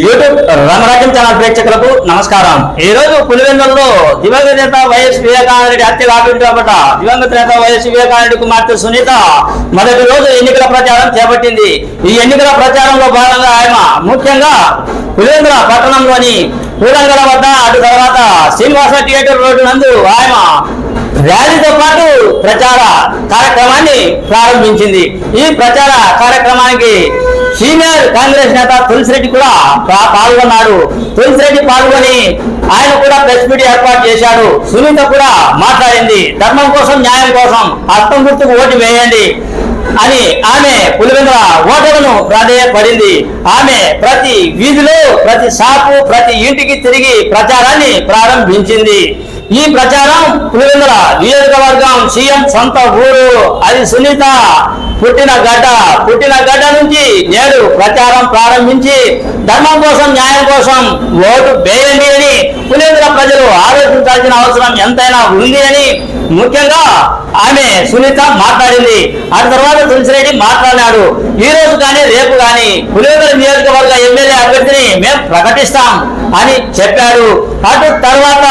YouTube రంగరాజం channel ప్రేక్షకులకు నమస్కారం. ఈ రోజు పులివెందుల్లో దివంగత నేత వైఎస్ వివేకానందరెడ్డి హత్య కాబట్టి దివంగత నేత వైఎస్ వివేకానంద కుమార్తె సునీత మొదటి రోజు ఎన్నికల ప్రచారం చేపట్టింది. ఈ ఎన్నికల ప్రచారంలో భాగంగా ఆయన ముఖ్యంగా పులివెందుల పట్టణంలోని పూలంగల వద్ద అటు తర్వాత శ్రీనివాస థియేటర్ రోడ్డు నందు ఆయన ర్యాలీతో పాటు ప్రచార కార్యక్రమాన్ని ప్రారంభించింది. ఈ ప్రచార కార్యక్రమానికి సీనియర్ కాంగ్రెస్ నేత తులసిరెడ్డి కూడా పాల్గొన్నారు. పాల్గొన్నాడు తులసిరెడ్డి పాల్గొని ఆయన కూడా ప్రెస్ మీట్ ఏర్పాటు చేశాడు సునీత కూడా మాట్లాడింది. ధర్మం కోసం న్యాయం కోసం అర్థం గుర్తుకు ఓటు వేయండి అని ఆమె పులివెందుల ఓటర్లను ప్రాధేయపడింది. ఆమె ప్రతి వీధిలో ప్రతి షాపు ప్రతి ఇంటికి తిరిగి ప్రచారాన్ని ప్రారంభించింది. ఈ ప్రచారం పులివెందుల నియోజకవర్గం సీఎం సొంత ఊరు అది సునీత పుట్టిన గడ్డ పుట్టిన గడ్డ నుంచి నేడు ప్రచారం ప్రారంభించి ధర్మం కోసం న్యాయం కోసం ఓటు వేయండి అని పులివెందుల ప్రజలు ఆలోచించాల్సిన అవసరం ఎంతైనా ఉంది అని ముఖ్యంగా ఆమె సునీత మాట్లాడింది. ఆ తర్వాత తులసిరెడ్డి మాట్లాడినాడు. ఈ రోజు కానీ రేపు కానీ పులివెందుల నియోజకవర్గ ఎమ్మెల్యే అభ్యర్థిని మేము ప్రకటిస్తాం అని చెప్పాడు. అటు తర్వాత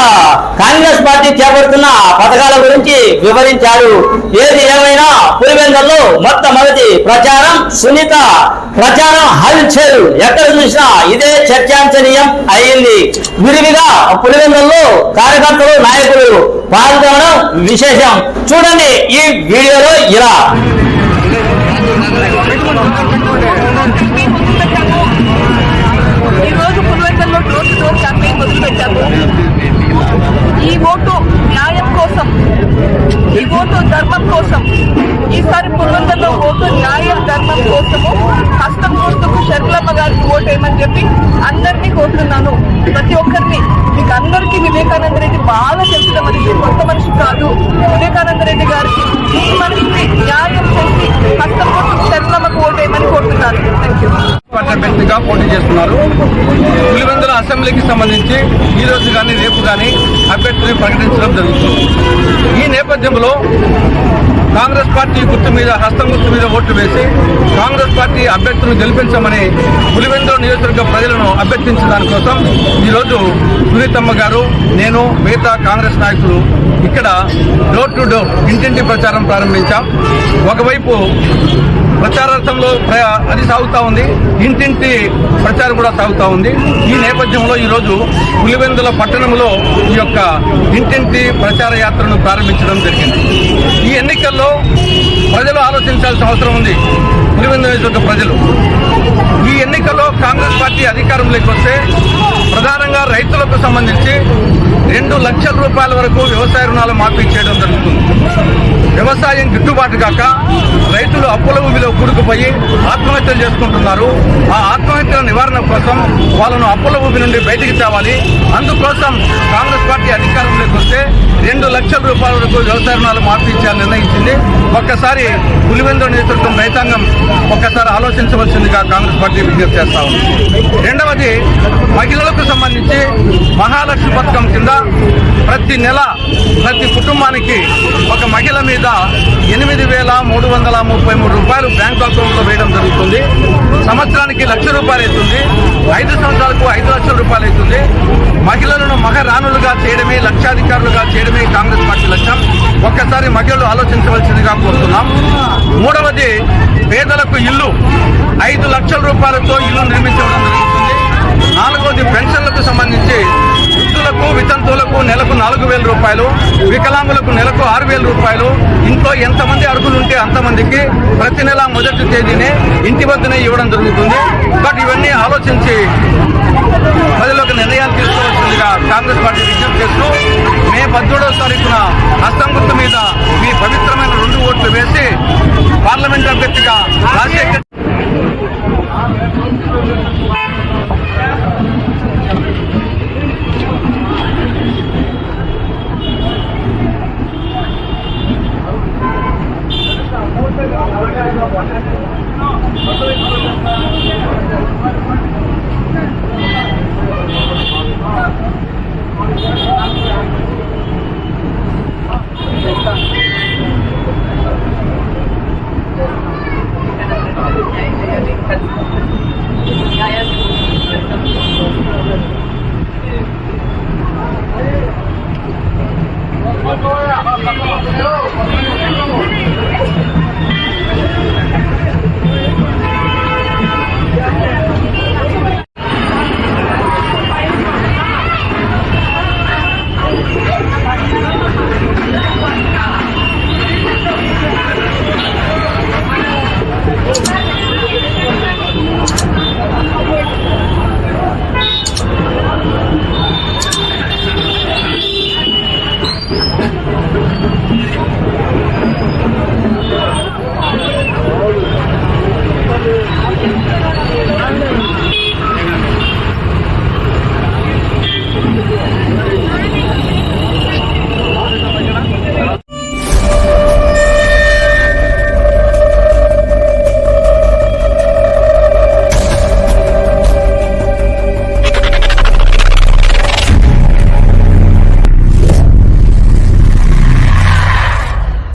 కాంగ్రెస్ పార్టీ చేపడుతున్న పథకాల గురించి వివరించాడు. ఏది ఏమైనా పులివెందుల్లో మొట్టమొదటి ప్రచారం సునీత ప్రచారం హల్చల్ ఎక్కడ చూసినా ఇదే చర్చాంశనీయం అయింది. విరివిగా పులివెందుల్లో కార్యకర్తలు నాయకులు పాల్గొనడం విశేషం. చూడండి ఈ వీడియోలో ఇలా. ఈ ఈ ఓటు న్యాయం కోసం ఈ ఓటు ధర్మం కోసం ఈసారి పులివెందుల్లో ఓటు న్యాయం ధర్మం కోసము గారికి ఓటు వేయమని చెప్పి అందరినీ కోరుతున్నాను. ప్రతి ఒక్కరిని మీకు అందరికీ వివేకానంద రెడ్డి బాగా తెలిసిన మనిషి కొత్త మనిషి కాదు. వివేకానంద రెడ్డి గారికి ఈ మనిషిని న్యాయం చేసి హస్తం గుర్తుకు షర్లమ్మకు ఓటు వేయమని కోరుతున్నాను థ్యాంక్ యూ అభ్యర్థిగా పోటీ చేస్తున్నారు. పులివెందుల అసెంబ్లీకి సంబంధించి ఈ రోజు కానీ రేపు కానీ అభ్యర్థిని ప్రకటించడం జరుగుతుంది. ఈ నేపథ్యంలో కాంగ్రెస్ పార్టీ గుర్తు మీద హస్తం గుర్తు మీద ఓట్లు వేసి కాంగ్రెస్ పార్టీ అభ్యర్థులను గెలిపించమని పులివెందుల నియోజకవర్గ ప్రజలను అభ్యర్థించిన దానికోసం ఈరోజు సునీతమ్మ గారు నేను మిగతా కాంగ్రెస్ నాయకులు ఇక్కడ డోర్ టు డోర్ ఇంటింటి ప్రచారం ప్రారంభించాం. ఒకవైపు ప్రచారార్థంలో అది సాగుతూ ఉంది. ఇంటింటి ప్రచారం కూడా సాగుతూ ఉంది. ఈ నేపథ్యంలో ఈరోజు పులివెందుల పట్టణంలో ఈ యొక్క ఇంటింటి ప్రచార యాత్రను ప్రారంభించడం జరిగింది. విషయాల్లో ప్రజలు ఆలోచించాల్సిన అవసరం ఉంది. పులివెందు నియోజకవర్గ ప్రజలు. ఈ ఎన్నికల్లో కాంగ్రెస్ పార్టీ అధికారంలోకి వస్తే ప్రధానంగా రైతులకు సంబంధించి లక్షల రూపాయల వరకు వ్యవసాయ రుణాలు మాఫీ చేయడం జరుగుతుంది. వ్యవసాయం గిట్టుబాటు కాక రైతులు అప్పుల ఊబిలో కూడుకుపోయి ఆత్మహత్యలు చేసుకుంటున్నారు. ఆ ఆత్మహత్యల నివారణ కోసం వాళ్ళను అప్పుల ఊబి నుండి బయటికి తేవాలి. అందుకోసం కాంగ్రెస్ పార్టీ అధికారంలోకి వస్తే రెండు లక్షల రూపాయల వరకు వ్యవసాయ రుణాలు మాఫీ చేయాలని నిర్ణయించింది. ఒక్కసారి పులివెందు నేతృత్వం రైతాంగం ఒక్కసారి ఆలోచించవలసిందిగా కాంగ్రెస్ పార్టీ విజ్ఞప్తి చేస్తా ఉంది. రెండవది మహిళలకు సంబంధించి మహాలక్ష్మి పథకం కింద ప్రతి నెల ప్రతి కుటుంబానికి ఒక మహిళ మీద ఎనిమిది వేల మూడు వందల ముప్పై మూడు రూపాయలు బ్యాంక్ అకౌంట్లో వేయడం జరుగుతుంది. సంవత్సరానికి లక్ష రూపాయలు అవుతుంది. ఐదు సంవత్సరాలకు ఐదు లక్షల రూపాయలు అవుతుంది. మహిళలను మహరాణులుగా చేయడమే లక్షాధికారులుగా చేయడమే కాంగ్రెస్ పార్టీ లక్ష్యం. ఒక్కసారి మహిళలు ఆలోచించవలసిందిగా కోరుతున్నాం. మూడవది పేదలకు ఇల్లు. ఐదు లక్షల రూపాయలతో ఇల్లు నిర్మించడం జరుగుతుంది. నాలుగవది పెన్షన్ల వితంతువులకు నెలకు నాలుగు వేల రూపాయలు వికలాంగులకు నెలకు ఆరు వేల రూపాయలు ఇంట్లో ఎంతమంది అర్హులు ఉంటే అంతమందికి ప్రతి నెల మొదటి తేదీనే ఇంటి వద్దనే ఇవ్వడం జరుగుతుంది. బట్ ఇవన్నీ ఆలోచించి ప్రజలకు నిర్ణయాలు తీసుకోవాల్సిందిగా కాంగ్రెస్ పార్టీ విజ్ఞప్తి చేస్తూ మే పద్దెనిమిదవ తారీఖున హస్తం గుర్తు మీద మీ పవిత్రమైన రెండు ఓట్లు వేసి